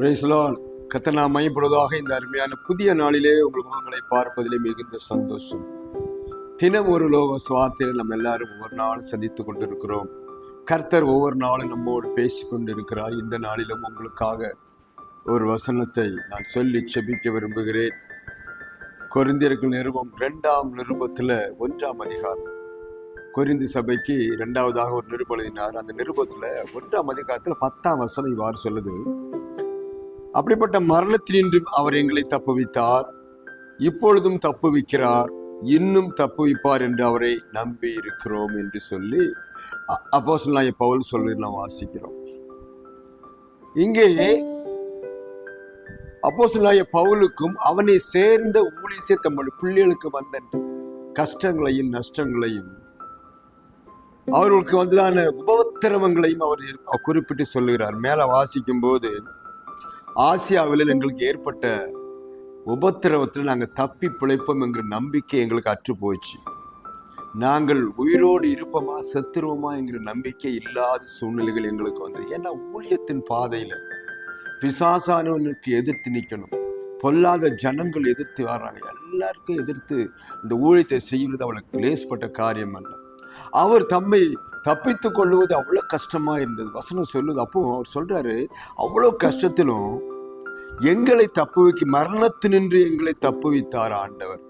Praise the Lord கத்தனா மையப்படுவதாக இந்த அருமையான புதிய நாளிலே உங்கள் முகங்களை பார்ப்பதிலே மிகுந்த சந்தோஷம். தினம் ஒரு லோக சுவார்த்தையில் நம்ம எல்லாரும் ஒவ்வொரு நாளும் சந்தித்துக் கொண்டிருக்கிறோம். கர்த்தர் ஒவ்வொரு நாளும் நம்மோடு பேசி கொண்டிருக்கிறார். இந்த நாளிலும் உங்களுக்காக ஒரு வசனத்தை நான் சொல்லி செபிக்க விரும்புகிறேன். கொரிந்தியர்கள் நிருபம் ரெண்டாம் நிருபத்தில் ஒன்றாம் அதிகாரம். கொரிந்து சபைக்கு இரண்டாவதாக ஒரு நிருபம் எழுதினார். அந்த நிருபத்தில் ஒன்றாம் அதிகாரத்தில் பத்தாம் வசனம் இவ்வாறு சொல்லுது. அப்படிப்பட்ட மரணத்தினின்றும் அவர் எங்களை தப்புவித்தார். இப்பொழுதும் தப்புவிக்கிறார். இன்னும் தப்புவிப்பார் என்று அவரை நம்பி இருக்கிறோம் என்று சொல்லி அப்போ பவுல் சொல்லி நாம் வாசிக்கிறோம். இங்கே அப்போசலாய பவுலுக்கும் அவனை சேர்ந்த ஊழிசை தம்முடைய பிள்ளைகளுக்கு வந்த கஷ்டங்களையும் நஷ்டங்களையும் அவர்களுக்கு வந்ததான உபத்திரவங்களையும் அவர் குறிப்பிட்டு சொல்லுகிறார். மேல வாசிக்கும் போது ஆசியாவில் எங்களுக்கு ஏற்பட்ட உபத்திரவத்தில் நாங்கள் தப்பி பிழைப்போம் என்கிற நம்பிக்கை எங்களுக்கு அற்று போயிடுச்சு. நாங்கள் உயிரோடு இருப்போமா செத்துருவோமா என்கிற நம்பிக்கை இல்லாத சூழ்நிலைகள் எங்களுக்கு வந்தது ஏன்னா ஊழியத்தின் பாதையில் பிசாசானவனுக்கு எதிர்த்து நிற்கணும் பொல்லாத ஜனங்கள் எதிர்த்து வர்றாங்க எல்லாருக்கும் எதிர்த்து இந்த ஊழியத்தை செய்வது அவளுக்கு லேஸ்பட்ட காரியம் அல்ல. அவர் தம்மை தப்பித்து கொள்வது அவ்வளோ கஷ்டமா இருந்தது. வசனம் சொல்லுது. அப்போ அவர் சொல்றாரு அவ்வளோ கஷ்டத்திலும் எங்களை தப்பு வைக்க மரணத்தினின்று எங்களை தப்புவித்தார் ஆண்டவர்.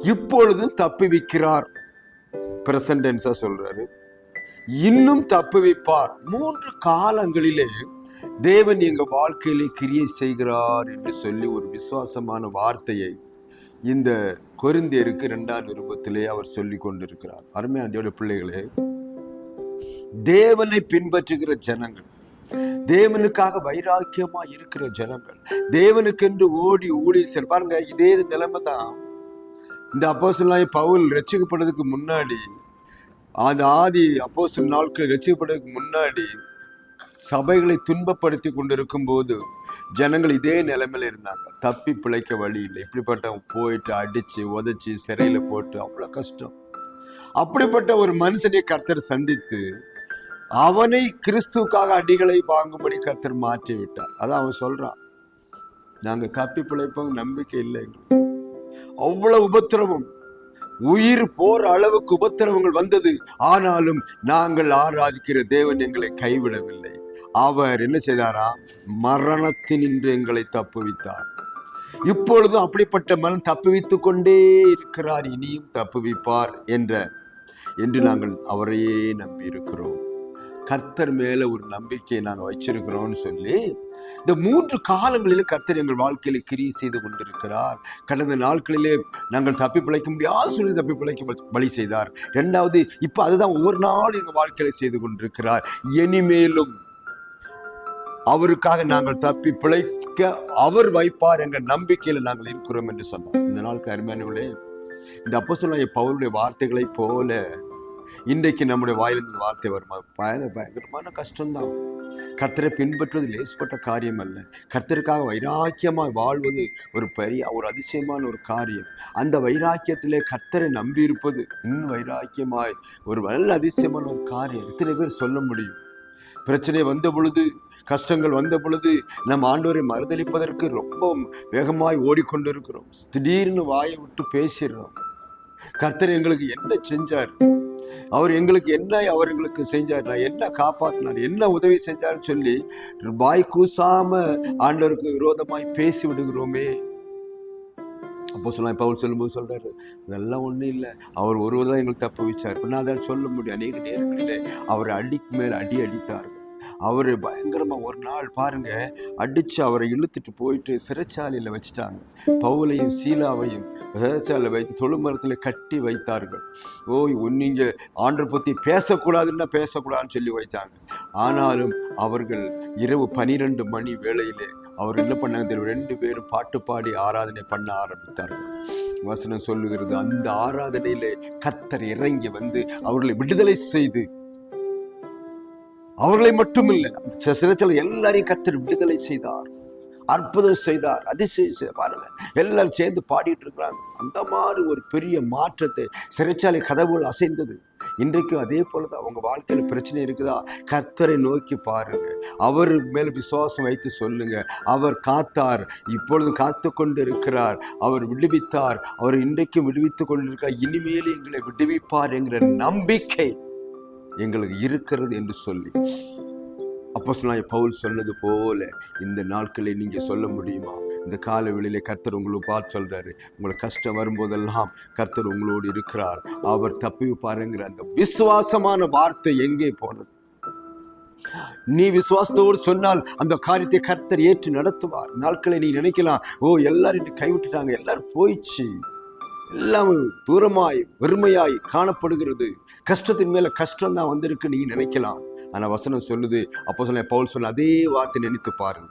இப்பொழுதும் தப்புவிக்கிறார். பிரசன்டென்ஸா சொல்றாரு. இன்னும் தப்புவிப்பார். மூன்று காலங்களிலே தேவன் எங்க வாழ்க்கையிலே கிரியை செய்கிறார் என்று சொல்லி ஒரு விசுவாசமான வார்த்தையை இந்த கொருந்தியருக்கு இரண்டாம் நிருபத்திலே அவர் சொல்லி கொண்டிருக்கிறார். அருமையான தேவடைய பிள்ளைகளே தேவனை பின்பற்றுகிற ஜனங்கள். தேவனுக்காக வைராக்கியமா இருக்கிற ஜனங்கள். தேவனுக்கென்று ஓடி ஊடி செல் பாருங்க இதே நிலைமை தான். இந்த அப்போசலாய் பவுல் ரசிக்கப்படுறதுக்கு முன்னாடி அந்த ஆதி அப்போசல் நாட்கள் ரசிக்கப்படுறதுக்கு முன்னாடி சபைகளை துன்பப்படுத்தி கொண்டிருக்கும் போது ஜனங்கள் இதே நிலைமையில இருந்தாங்க. தப்பி பிழைக்க வழி இல்லை. இப்படிப்பட்ட போயிட்டு அடிச்சு உதைச்சு சிறையில போட்டு அவ்வளோ கஷ்டம். அப்படிப்பட்ட ஒரு மனுஷனை கர்த்தர் சந்தித்து அவனை கிறிஸ்துக்காக அடிகளை வாங்கும்படி கத்தர் மாற்றி விட்டார் அதான் அவன் சொல்றான். நாங்க கப்பி பிழைப்போம் நம்பிக்கை இல்லை. அவ்வளவு உபத்திரவம். உயிர் போர் அளவுக்கு உபத்திரவங்கள் வந்தது. ஆனாலும் நாங்கள் ஆராதிக்கிற தேவன் எங்களை கைவிடவில்லை. அவர் என்ன செய்தாரா? மரணத்தினின்று எங்களை தப்புவித்தார். இப்பொழுதும் அப்படிப்பட்ட மனம் தப்புவித்து கொண்டே இருக்கிறார். இனியும் தப்புவிப்பார் என்ற என்று நாங்கள் அவரையே நம்பி இருக்கிறோம் கர்த்தர் மேல ஒரு நம்பிக்கையை நாங்கள் வச்சிருக்கிறோம்னு சொல்லி இந்த மூன்று காலங்களிலும் கர்த்தர் எங்கள் வாழ்க்கையில கிரியை செய்து கொண்டிருக்கிறார். கடந்த நாட்களிலே நாங்கள் தப்பி பிழைக்க முடியாது சொல்லி தப்பி பிழைக்க வழி செய்தார். ரெண்டாவது இப்ப அதுதான் ஒவ்வொரு நாளும் எங்கள் வாழ்க்கையில செய்து கொண்டிருக்கிறார். இனிமேலும் அவருக்காக நாங்கள் தப்பி பிழைக்க அவர் வைப்பார் என்ற நம்பிக்கையில நாங்கள் இருக்கிறோம் என்று சொன்னோம். இந்த நாளுக்கு அருமையானவர்களே இந்த அப்போ சொல்ல பவுலுடைய வார்த்தைகளை போல இன்றைக்கு நம்முடைய வாயிலிருந்து வார்த்தை வருமா? பயங்கரமான கஷ்டம்தான். கர்த்தரை பின்பற்றுவது லேசுப்பட்ட காரியம் அல்ல கர்த்தருக்காக வைராக்கியமாய் வாழ்வது ஒரு பெரிய ஒரு அதிசயமான ஒரு காரியம். அந்த வைராக்கியத்திலே கர்த்தரை நம்பி இருப்பது இன்னும் வைராக்கியமாய் ஒரு நல்ல அதிசயமான ஒரு காரியம். எத்தனை பேர் சொல்ல முடியும்? பிரச்சனை வந்த பொழுது கஷ்டங்கள் வந்த பொழுது நம் ஆண்டோரை மறுதளிப்பதற்கு ரொம்ப வேகமாய் ஓடிக்கொண்டிருக்கிறோம். திடீர்னு வாயை விட்டு பேசிடுறோம். கர்த்தர் எங்களுக்கு என்ன செஞ்சார்? அவர் எங்களுக்கு என்ன அவர் எங்களுக்கு செஞ்சார் நான் என்ன காப்பாற்றினார் என்ன உதவி செஞ்சார்னு சொல்லி வாய் கூசாம ஆண்டவருக்கு விரோதமாய் பேசி விடுகிறோமே. அப்போ சொல்லலாம் இப்போ அவர் சொல்லும்போது சொல்கிறாரு இதெல்லாம் ஒன்றும் இல்லை. அவர் ஒருவர் தான் எங்களுக்கு தப்பு வச்சார் நான் அதை சொல்ல முடியும் அநேக நேரங்களில் அவர் அடிக்கு மேல் அடி அடித்தார்கள். அவர் பயங்கரமாக ஒரு நாள் பாருங்க அடித்து அவரை இழுத்துட்டு போயிட்டு சிறைச்சாலையில் வச்சுட்டாங்க. பவுலையும் சீலாவையும் சிறைச்சாலையில் வைத்து தொழுமரத்தில் கட்டி வைத்தார்கள். ஓ நீங்கள் ஆண்டரை பற்றி பேசக்கூடாதுன்னா பேசக்கூடாதுன்னு சொல்லி வைத்தாங்க. ஆனாலும் அவர்கள் இரவு பனிரெண்டு மணி வேளையிலே அவர் என்ன பண்ணாங்க ரெண்டு பேரும் பாட்டு பாடி ஆராதனை பண்ண ஆரம்பித்தார்கள். வசனம் சொல்லுகிறது அந்த ஆராதனையிலே கத்தர் இறங்கி வந்து அவர்களை விடுதலை செய்து அவர்களை மட்டுமில்லை சிறைச்சல எல்லாரையும் கத்தர் விடுதலை செய்தார். அற்புதம் செய்தார் அதிசயம் செய்தார் பாருங்க எல்லாரும் சேர்ந்து பாடிட்டு இருக்கிறாங்க. அந்த மாதிரி ஒரு பெரிய மாற்றத்தை சிறைச்சாலை கதவுகள் அசைந்தது. இன்றைக்கும் அதே போலதான் உங்கள் வாழ்க்கையில் பிரச்சனை இருக்குதா? கர்த்தரை நோக்கி பாருங்க அவர் மேல விசுவாசம் வைத்து சொல்லுங்க அவர் காத்தார் இப்பொழுதும் காத்து கொண்டு இருக்கிறார் அவர் விடுவித்தார். அவர் இன்றைக்கும் விடுவித்துக் கொண்டிருக்கிறார். இனிமேல் எங்களை விடுவிப்பார் என்கிற நம்பிக்கை எங்களுக்கு இருக்கிறது என்று சொல்லி. அப்போ பவுல் சொன்னது போல இந்த நாட்களை நீங்கள் சொல்ல முடியுமா? இந்த கால வெளியில கர்த்தர் உங்களுக்கு பார்த்து சொல்கிறாரு உங்களுக்கு கஷ்டம் வரும்போதெல்லாம் கர்த்தர் உங்களோடு இருக்கிறார். அவர் தப்பி பாருங்கிற அந்த விசுவாசமான வார்த்தை எங்கே போனது? நீ விசுவாசத்தோடு சொன்னால் அந்த காரியத்தை கர்த்தர் ஏற்று நடத்துவார். நாட்களை நீ நினைக்கலாம் ஓ எல்லாரும் கைவிட்டுட்டாங்க எல்லாரும் போயிடுச்சு. எல்லாம் தூரமாய் வெறுமையாய் காணப்படுகிறது. கஷ்டத்தின் மேலே கஷ்டம் தான் வந்திருக்கு நீங்க நினைக்கலாம். ஆனால் வசனம் சொல்லுது அப்போ சொல்ல பவுல் சொன்ன அதே வார்த்தை நினைத்து பாருங்க.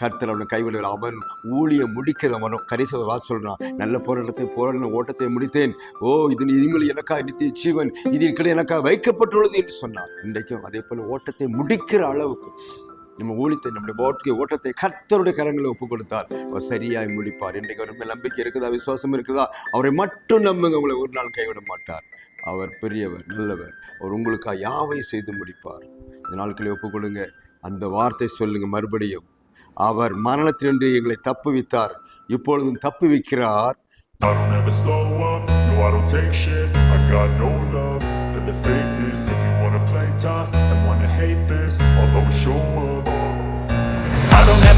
கருத்தில் அவனை கைவிடல் அவன் ஊழிய முடிக்கிறவனும் கரிச வா சொல்கிறான் நல்ல போராட்டத்தை போராடின ஓட்டத்தை முடித்தேன். ஓ இது இனிமேல் எனக்காக நித்திய ஜீவன் இது கிடையாது எனக்காக வைக்கப்பட்டுள்ளது என்று சொன்னான். இன்றைக்கும் அதே போல் ஓட்டத்தை முடிக்கிற அளவுக்கு நம்ம ஊழித்தை நம்முடைய வாழ்க்கை ஓட்டத்தை கர்த்தருடைய கரங்களை ஒப்பு கொடுத்தால் அவர் சரியாய் முடிப்பார். இன்றைக்கு அவர் மேல் நம்பிக்கை இருக்குதா? விசுவாசம் இருக்குதா? அவரை மட்டும் நம்புங்க. உங்களை ஒரு நாள் கைவிட மாட்டார். அவர் பெரியவர் நல்லவர். அவர் உங்களுக்காக யாவை செய்து முடிப்பார். இந்த நாட்களை ஒப்பு கொடுங்க அந்த வார்த்தை சொல்லுங்க. மறுபடியும் அவர் மரணத்திலிருந்து எங்களை தப்புவித்தார். இப்பொழுதும் தப்புவிக்கிறார். I don't ever slow up, no I don't take shit. I got no love for the fakeness. If you wanna play tough and wanna hate this I'll always show up.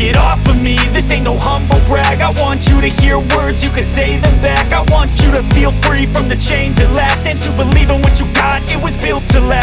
Get off of me, this ain't no humble brag. I want you to hear words, you can say them back. I want you to feel free from the chains at last. And to believe in what you got, it was built to last